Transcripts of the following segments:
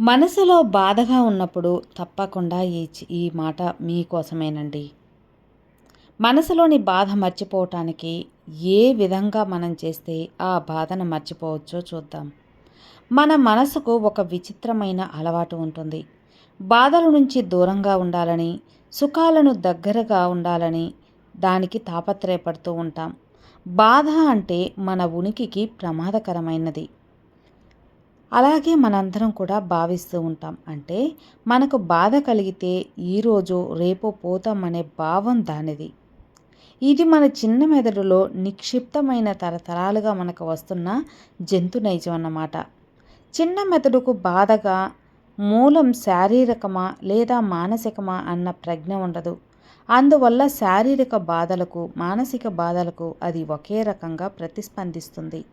మనసులో బాధగా ఉన్నప్పుడు తప్పకుండా ఈ ఈ మాట మీకోసమేనండి మనసులోని బాధ మర్చిపోవటానికి ఏ విధంగా మనం చేస్తే ఆ బాధను మర్చిపోవచ్చో చూద్దాం. మన మనసుకు ఒక విచిత్రమైన అలవాటు ఉంటుంది. బాధల నుంచి దూరంగా ఉండాలని సుఖాలను దగ్గరగా ఉండాలని దానికి తాపత్రయపడుతూ ఉంటాం. బాధ అంటే మన ఉనికికి ప్రమాదకరమైనది. అలాగే మనందరం కూడా భావిస్తూ ఉంటాం. అంటే మనకు బాధ కలిగితే ఈరోజు రేపు పోతామనే భావం దానిది. ఇది మన చిన్న మెదడులో నిక్షిప్తమైన తరతరాలుగా మనకు వస్తున్న జంతు నైజం అన్నమాట. చిన్న మెదడుకు బాధగా మూలం శారీరకమా లేదా మానసికమా అన్న ప్రజ్ఞ ఉండదు. అందువల్ల శారీరక బాధలకు మానసిక బాధలకు అది ఒకే రకంగా ప్రతిస్పందిస్తుంది.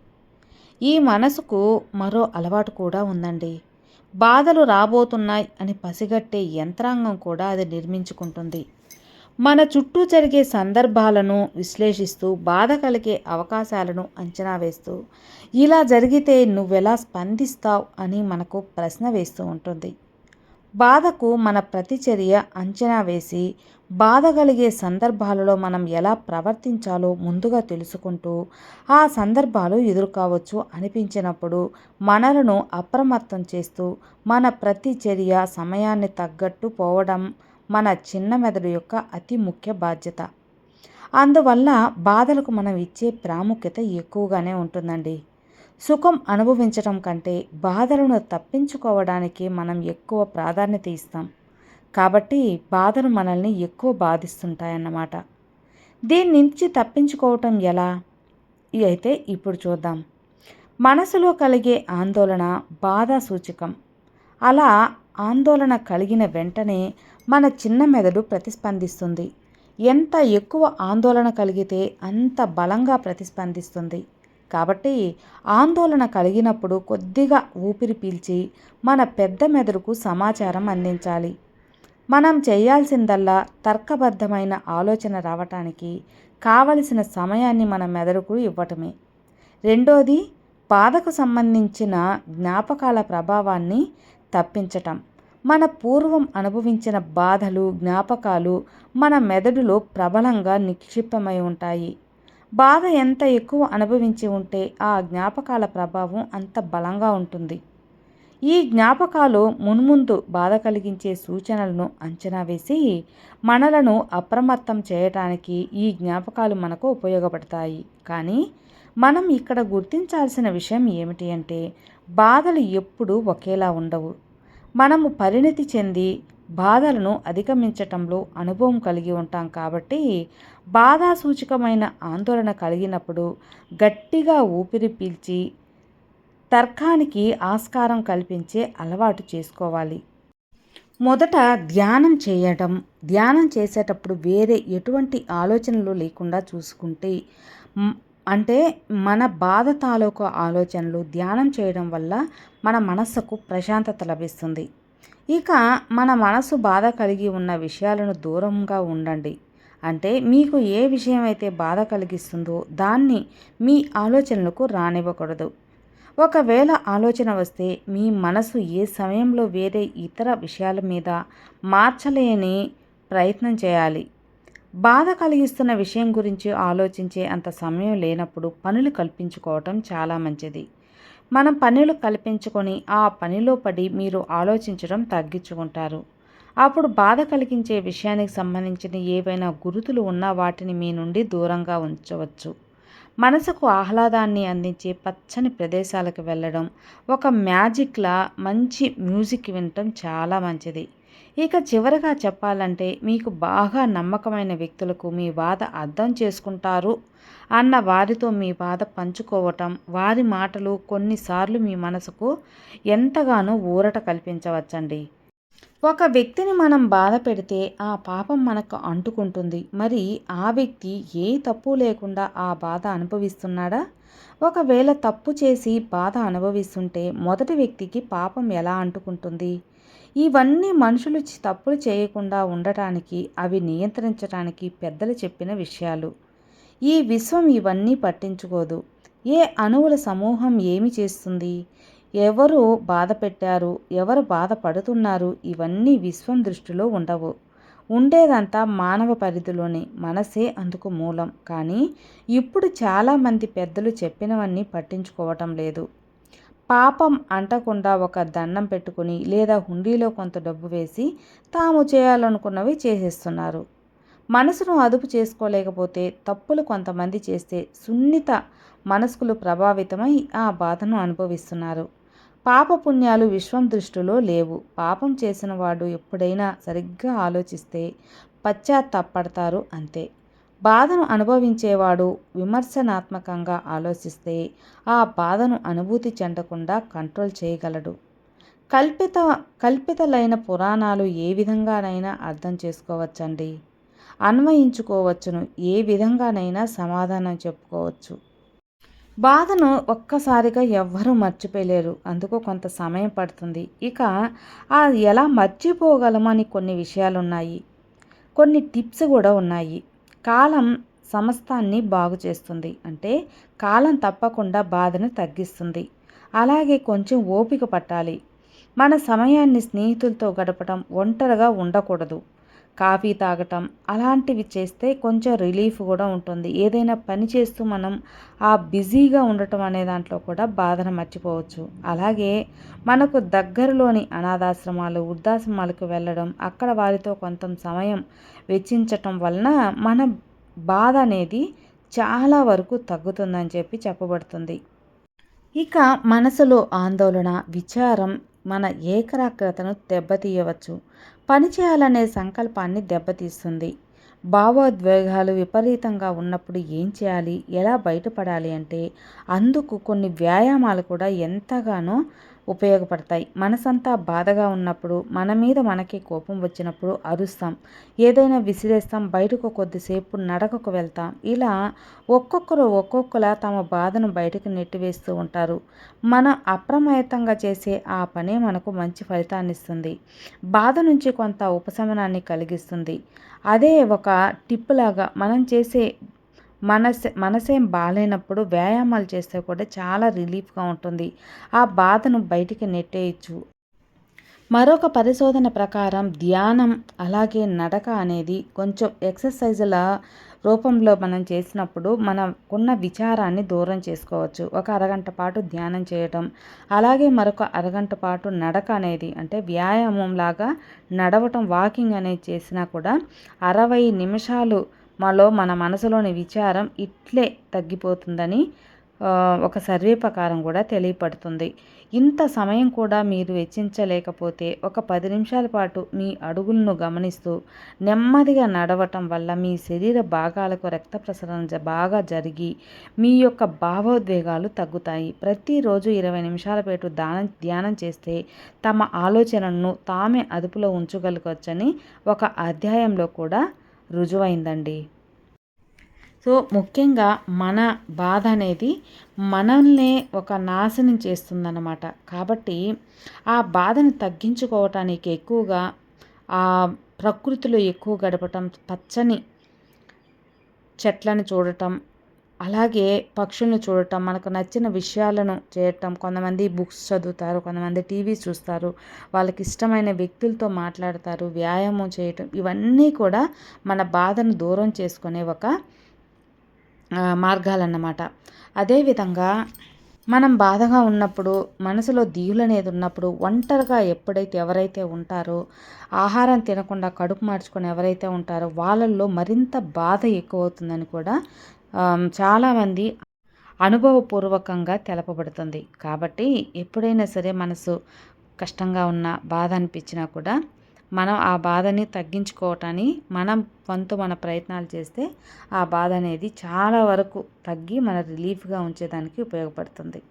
ఈ మనసుకు మరో అలవాటు కూడా ఉందండి. బాధలు రాబోతున్నాయి అని పసిగట్టే యంత్రాంగం కూడా అది నిర్మించుకుంటుంది. మన చుట్టూ జరిగే సందర్భాలను విశ్లేషిస్తూ బాధ కలిగే అవకాశాలను అంచనా వేస్తూ ఇలా జరిగితే నువ్వెలా స్పందిస్తావు అని మనకు ప్రశ్న వేస్తూ ఉంటుంది. బాధకు మన ప్రతిచర్య అంచనా వేసి బాధ కలిగే సందర్భాలలో మనం ఎలా ప్రవర్తించాలో ముందుగా తెలుసుకుంటూ ఆ సందర్భాలు ఎదుర్కోవచ్చు అనిపించినప్పుడు మనలను అప్రమత్తం చేస్తూ మన ప్రతి చర్య సమయాన్ని తగ్గట్టు పోవడం మన చిన్న మెదడు యొక్క అతి ముఖ్య బాధ్యత. అందువల్ల బాధలకు మనం ఇచ్చే ప్రాముఖ్యత ఎక్కువగానే ఉంటుందండి. సుఖం అనుభవించటం కంటే బాధలను తప్పించుకోవడానికి మనం ఎక్కువ ప్రాధాన్యత ఇస్తాం. కాబట్టి బాధలు మనల్ని ఎక్కువ బాధిస్తుంటాయన్నమాట. దీని నుంచి తప్పించుకోవటం ఎలా? అయితే ఇప్పుడు చూద్దాం. మనసులో కలిగే ఆందోళన బాధ సూచకం. అలా ఆందోళన కలిగిన వెంటనే మన చిన్న మెదడు ప్రతిస్పందిస్తుంది. ఎంత ఎక్కువ ఆందోళన కలిగితే అంత బలంగా ప్రతిస్పందిస్తుంది. కాబట్టి ఆందోళన కలిగినప్పుడు కొద్దిగా ఊపిరి పీల్చి మన పెద్ద మెదడుకు సమాచారం అందించాలి. మనం చేయాల్సిందల్లా తర్కబద్ధమైన ఆలోచన రావటానికి కావలసిన సమయాన్ని మన మెదడుకు ఇవ్వటమే. రెండోది బాధకు సంబంధించిన జ్ఞాపకాల ప్రభావాన్ని తప్పించటం. మన పూర్వం అనుభవించిన బాధలు జ్ఞాపకాలు మన మెదడులో ప్రబలంగా నిక్షిప్తమై ఉంటాయి. బాధ ఎంత ఎక్కువ అనుభవించి ఉంటే ఆ జ్ఞాపకాల ప్రభావం అంత బలంగా ఉంటుంది. ఈ జ్ఞాపకాలు మున్ముందు బాధ కలిగించే సూచనలను అంచనా వేసి మనలను అప్రమత్తం చేయటానికి ఈ జ్ఞాపకాలు మనకు ఉపయోగపడతాయి. కానీ మనం ఇక్కడ గుర్తించాల్సిన విషయం ఏమిటి అంటే బాధలు ఎప్పుడూ ఒకేలా ఉండవు. మనము పరిణతి చెంది బాధలను అధిగమించటంలో అనుభవం కలిగి ఉంటాం కాబట్టి బాధాసూచకమైన ఆందోళన కలిగినప్పుడు గట్టిగా ఊపిరి పీల్చి తర్కానికి ఆస్కారం కల్పించే అలవాటు చేసుకోవాలి. మొదట ధ్యానం చేయడం ధ్యానం చేసేటప్పుడు వేరే ఎటువంటి ఆలోచనలు లేకుండా చూసుకుంటే అంటే మన బాధ తాలూకు ఆలోచనలు ధ్యానం చేయడం వల్ల మన మనస్సుకు ప్రశాంతత లభిస్తుంది. ఇక మన మనసు బాధ కలిగి ఉన్న విషయాలను దూరంగా ఉండండి. అంటే మీకు ఏ విషయం అయితే బాధ కలిగిస్తుందో దాన్ని మీ ఆలోచనలకు రానివ్వకూడదు. ఒకవేళ ఆలోచన వస్తే మీ మనసు ఏ సమయంలో వేరే ఇతర విషయాల మీద మార్చలేని ప్రయత్నం చేయాలి. బాధ కలిగిస్తున్న విషయం గురించి ఆలోచించే అంత సమయం లేనప్పుడు పనులు కల్పించుకోవటం చాలా మంచిది. మనం పనులు కల్పించుకొని ఆ పనిలో పడి మీరు ఆలోచించడం తగ్గించుకుంటారు. అప్పుడు బాధ కలిగించే విషయానికి సంబంధించిన ఏవైనా గురుతులు ఉన్న వాటిని మీ నుండి దూరంగా ఉంచవచ్చు. మనసుకు ఆహ్లాదాన్ని అందించే పచ్చని ప్రదేశాలకు వెళ్ళడం ఒక మ్యాజిక్లా మంచి మ్యూజిక్ వినటం చాలా మంచిది. ఇక చివరగా చెప్పాలంటే మీకు బాగా నమ్మకమైన వ్యక్తులకు మీ బాధ అర్థం చేసుకుంటారు అన్న వారితో మీ బాధ పంచుకోవటం వారి మాటలు కొన్నిసార్లు మీ మనసుకు ఎంతగానో ఊరట కల్పించవచ్చండి. ఒక వ్యక్తిని మనం బాధ పెడితే ఆ పాపం మనకు అంటుకుంటుంది. మరి ఆ వ్యక్తి ఏ తప్పు లేకుండా ఆ బాధ అనుభవిస్తున్నాడా? ఒకవేళ తప్పు చేసి బాధ అనుభవిస్తుంటే మొదటి వ్యక్తికి పాపం ఎలా అంటుకుంటుంది? ఇవన్నీ మనుషులు చి- తప్పులు చేయకుండా ఉండటానికి అవి నియంత్రించడానికి పెద్దలు చెప్పిన విషయాలు. ఈ విశ్వం ఇవన్నీ పట్టించుకోదు. ఏ అణువుల సమూహం ఏమి చేస్తుంది? ఎవరు బాధ పెట్టారు ఎవరు బాధపడుతున్నారు ఇవన్నీ విశ్వం దృష్టిలో ఉండవు. ఉండేదంతా మానవ పరిధిలోనే మనసే అందుకు మూలం. కానీ ఇప్పుడు చాలామంది పెద్దలు చెప్పినవన్నీ పట్టించుకోవటం లేదు. పాపం అంటకుండా ఒక దండం పెట్టుకుని లేదా హుండీలో కొంత డబ్బు వేసి తాము చేయాలనుకున్నవి చేసేస్తున్నారు. మనసును అదుపు చేసుకోలేకపోతే తప్పులు కొంతమంది చేస్తే సున్నిత మనస్కులు ప్రభావితమై ఆ బాధను అనుభవిస్తున్నారు. పాపపుణ్యాలు విశ్వం దృష్టిలో లేవు. పాపం చేసిన వాడు ఎప్పుడైనా సరిగ్గా ఆలోచిస్తే పశ్చాత్తాపడతారు అంతే. బాధను అనుభవించేవాడు విమర్శనాత్మకంగా ఆలోచిస్తే ఆ బాధను అనుభూతి చెందకుండా కంట్రోల్ చేయగలడు. కల్పిత కల్పితలైన పురాణాలు ఏ విధంగానైనా అర్థం చేసుకోవచ్చండి. అన్వయించుకోవచ్చును. ఏ విధంగానైనా సమాధానం చెప్పుకోవచ్చు. బాధను ఒక్కసారిగా ఎవ్వరూ మర్చిపోలేరు అందుకు కొంత సమయం పడుతుంది. ఇక ఆ ఎలా మర్చిపోగలమని కొన్ని విషయాలు ఉన్నాయి కొన్ని టిప్స్ కూడా ఉన్నాయి. కాలం సమస్తాన్ని బాగు చేస్తుంది. అంటే కాలం తప్పకుండా బాధను తగ్గిస్తుంది. అలాగే కొంచెం ఓపిక పట్టాలి. మన సమయాన్ని స్నేహితులతో గడపడం ఒంటరిగా ఉండకూడదు. కాఫీ తాగటం అలాంటివి చేస్తే కొంచెం రిలీఫ్ కూడా ఉంటుంది. ఏదైనా పని చేస్తూ మనం ఆ బిజీగా ఉండటం అనే దాంట్లో కూడా బాధను మర్చిపోవచ్చు. అలాగే మనకు దగ్గరలోని అనాథాశ్రమాలు వృద్ధాశ్రమాలకు వెళ్ళడం అక్కడ వారితో కొంత సమయం వెచ్చించటం వలన మన బాధ అనేది చాలా వరకు తగ్గుతుందని చెప్పి చెప్పబడుతుంది. ఇక మనసులో ఆందోళన విచారం మన ఏకాగ్రతను దెబ్బతీయవచ్చు. పని చేయాలనే సంకల్పాన్ని దెబ్బతీస్తుంది. భావోద్వేగాలు విపరీతంగా ఉన్నప్పుడు ఏం చేయాలి? ఎలా బయటపడాలి అంటే అందుకు కొన్ని వ్యాయామాలు కూడా ఎంతగానో ఉపయోగపడతాయి. మనసంతా బాధగా ఉన్నప్పుడు మన మీద మనకి కోపం వచ్చినప్పుడు అరుస్తాం. ఏదైనా విసిరేస్తాం బయటకు కొద్దిసేపు నడకకు వెళ్తాం. ఇలా ఒక్కొక్కరు ఒక్కొక్కలా తమ బాధను బయటకు నెట్టివేస్తూ ఉంటారు. మనం అప్రమత్తంగా చేసే ఆ పనే మనకు మంచి ఫలితాన్ని ఇస్తుంది. బాధ నుంచి కొంత ఉపశమనాన్ని కలిగిస్తుంది. అదే ఒక టిప్పులాగా లాగా మనం చేసే మనస్ మనసేం బాగాలేనప్పుడు వ్యాయామాలు చేస్తే కూడా చాలా రిలీఫ్గా ఉంటుంది. ఆ బాధను బయటికి నెట్టేయచ్చు. మరొక పరిశోధన ప్రకారం ధ్యానం అలాగే నడక అనేది కొంచెం ఎక్సర్సైజుల రూపంలో మనం చేసినప్పుడు మనకున్న విచారాన్ని దూరం చేసుకోవచ్చు. ఒక అరగంట పాటు ధ్యానం చేయటం అలాగే మరొక అరగంట పాటు నడక అనేది అంటే వ్యాయామం లాగా నడవటం వాకింగ్ అనేది చేసినా కూడా అరవై నిమిషాలు మాలో మన మనసులోని విచారం ఇట్లే తగ్గిపోతుందని ఒక సర్వే ప్రకారం కూడా తెలియపడుతుంది. ఇంత సమయం కూడా మీరు వెచ్చించలేకపోతే ఒక పది నిమిషాల పాటు మీ అడుగులను గమనిస్తూ నెమ్మదిగా నడవటం వల్ల మీ శరీర భాగాలకు రక్త ప్రసరణ బాగా జరిగి మీ యొక్క భావోద్వేగాలు తగ్గుతాయి. ప్రతిరోజు ఇరవై నిమిషాల పాటు దానం ధ్యానం చేస్తే తమ ఆలోచనను తామే అదుపులో ఉంచగలగవచ్చని ఒక అధ్యాయంలో కూడా రుజువైందండి. సో ముఖ్యంగా మన బాధ అనేది మనల్నే ఒక నాశనం చేస్తుందన్నమాట. కాబట్టి ఆ బాధను తగ్గించుకోవటానికి ఎక్కువగా ఆ ప్రకృతిలో ఎక్కువ గడపటం పచ్చని చెట్లను చూడటం అలాగే పక్షులను చూడటం మనకు నచ్చిన విషయాలను చేయటం కొంతమంది బుక్స్ చదువుతారు కొంతమంది టీవీ చూస్తారు వాళ్ళకి ఇష్టమైన వ్యక్తులతో మాట్లాడతారు వ్యాయామం చేయటం ఇవన్నీ కూడా మన బాధను దూరం చేసుకునే ఒక మార్గాలన్నమాట. అదేవిధంగా మనం బాధగా ఉన్నప్పుడు మనసులో దిగులు అనేది ఉన్నప్పుడు ఒంటరిగా ఎప్పుడైతే ఎవరైతే ఉంటారో ఆహారం తినకుండా కడుపు మార్చుకొని ఎవరైతే ఉంటారో వాళ్ళల్లో మరింత బాధ ఎక్కువ అవుతుందని కూడా చాలామంది అనుభవపూర్వకంగా తెలపబడుతుంది. కాబట్టి ఎప్పుడైనా సరే మనసు కష్టంగా ఉన్న బాధ అనిపించినా కూడా మనం ఆ బాధని తగ్గించుకోవటాన్ని మనం వంతు మన ప్రయత్నాలు చేస్తే ఆ బాధ అనేది చాలా వరకు తగ్గి మన రిలీఫ్గా ఉంచేదానికి ఉపయోగపడుతుంది.